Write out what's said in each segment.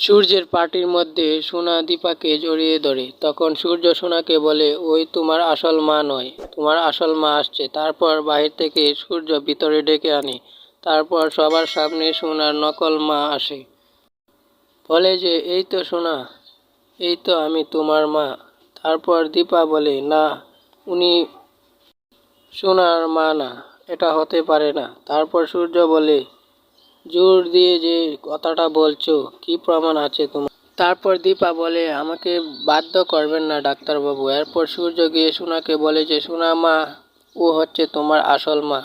সূর্যের পাটির মধ্যে সোনা দীপাকে জড়িয়ে ধরে। তখন সূর্য সোনাকে বলে, ওই তোমার আসল মা নয়, তোমার আসল মা আসছে। তারপর বাহির থেকে সূর্য ভিতরে ডেকে আনে। তারপর সবার সামনে সোনার নকল মা আসে। বলে যে, এই তো সোনা, এই তো আমি তোমার মা। তারপর দীপা বলে, না, উনি সোনার মা না, এটা হতে পারে না। তারপর সূর্য বলে জোর দিয়ে যে কথাটা বলছো, কি প্রমাণ আছে তোমার? তারপর দীপা বলে, আমাকে বাধ্য করবেন না, ডাক্তারবাবু। এরপর সূর্য গিয়ে সোনাকে বলে যে, সোনা মা, ও হচ্ছে তোমার আসল মা।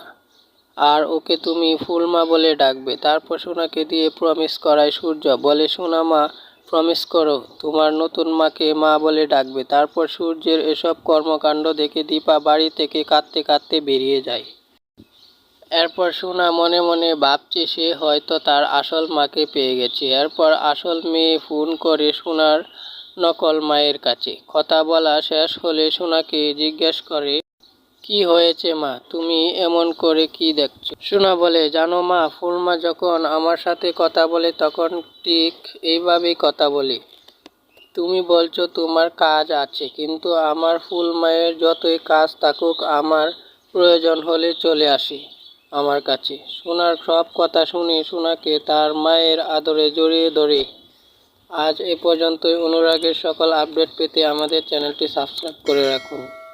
আর ওকে তুমি ফুলমা বলে ডাকবে। তারপর সোনাকে দিয়ে প্রমিস করায় সূর্য। বলে, সোনা মা প্রমিস করো, তোমার নতুন মাকে মা বলে ডাকবে। তারপর সূর্যের এসব কর্মকাণ্ড দেখে দীপা বাড়ি থেকে কাঁদতে কাঁদতে বেরিয়ে যায়। এরপর সোনা মনে মনে ভাবছে সে হয়তো তার আসল মাকে পেয়ে গেছে। এরপর আসল মেয়ে ফোন করে সোনার নকল মায়ের কাছে। কথা বলা শেষ হলে সোনাকে জিজ্ঞেস করে, কি হয়েছে মা? তুমি এমন করে কি দেখছ? সোনা বলে, জানো মা, ফুলমা যখন আমার সাথে কথা বলে তখন ঠিক এইভাবেই কথা বলে। তুমি বলছো তোমার কাজ আছে, কিন্তু আমার ফুল মায়ের যতই কাজ থাকুক, আমার প্রয়োজন হলে চলে আসে। আমার কাছে। সোনার সব কথা শুনে সোনাকে তার মায়ের আদরে জড়িয়ে ধরে। আজ এ পর্যন্তই। অনুরাগের সকল আপডেট পেতে আমাদের চ্যানেলটি সাবস্ক্রাইব করে রাখুন।